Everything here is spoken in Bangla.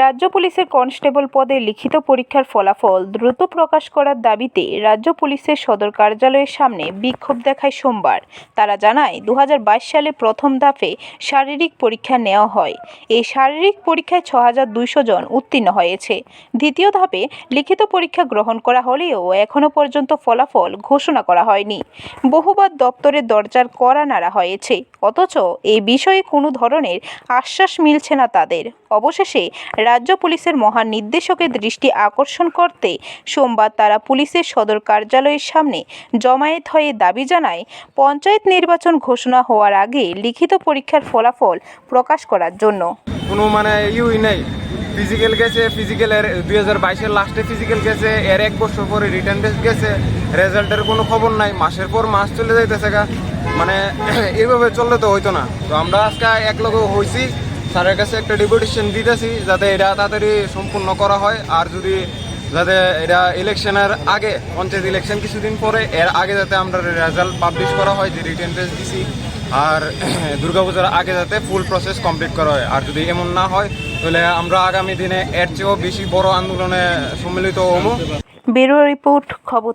রাজ্য পুলিশের কনস্টেবল পদে লিখিত পরীক্ষার ফলাফল দ্রুত প্রকাশ করার দাবিতে রাজ্য পুলিশের সদর কার্যালয়ের সামনে বিক্ষোভ দেখায় সোমবার। তারা জানায় দু হাজার বাইশ সালে প্রথম ধাপে শারীরিক পরীক্ষা নেওয়া হয়। এই শারীরিক পরীক্ষায় ছ হাজার দুইশো জন উত্তীর্ণ হয়েছে। দ্বিতীয় ধাপে লিখিত পরীক্ষা গ্রহণ করা হলেও এখনও পর্যন্ত ফলাফল ঘোষণা করা হয়নি। বহুবার দপ্তরের দরজার কড়া নাড়া হয়েছে। অথচ এই বিষয়ে কোনো ধরনের আশ্বাস মিলছে না তাদের। অবশেষে রাজ্য পুলিশের মহানির্দেশকের দৃষ্টি আকর্ষণ করতে সোমবার তারা পুলিশের সদর কার্যালয়ের সামনে জমায়েত হয়ে দাবি জানায়, পঞ্চায়েত নির্বাচন ঘোষণা হওয়ার আগে লিখিত পরীক্ষার ফলাফল প্রকাশ করার জন্য। কোনো মানে ইউই নেই। ফিজিক্যাল গেছে ফিজিক্যাল এর দুই হাজার বাইশের লাস্টে ফিজিক্যাল গেছে, এর এক বছর পরে রিটার্ন টেস্ট গেছে রেজাল্টের কোনো খবর নাই, মাসের পর মাস চলে যাইতেছে গা। মানে এইভাবে চললে তো হইতো না। তো আমরা আজকে এক লগে হয়েছি স্যারের কাছে একটা ডেপুটেশন দিতেছি, যাতে এটা তাড়াতাড়ি সম্পূর্ণ করা হয়, আর যদি যাতে এটা ইলেকশনের আগে, পঞ্চায়েত ইলেকশন কিছুদিন পরে, এর আগে যাতে আমরা রেজাল্ট পাবলিশ করা হয়, যে রিটার্ন টেস্ট দিছি আর দুর্গাপূজার আগে যাতে ফুল প্রসেস কমপ্লিট করা হয়। আর যদি এমন না হয়, তাহলে আমরা আগামী দিনে এর চেয়েও বেশি বড় আন্দোলনে সম্মিলিত হব। ব্যুরো রিপোর্ট, খবর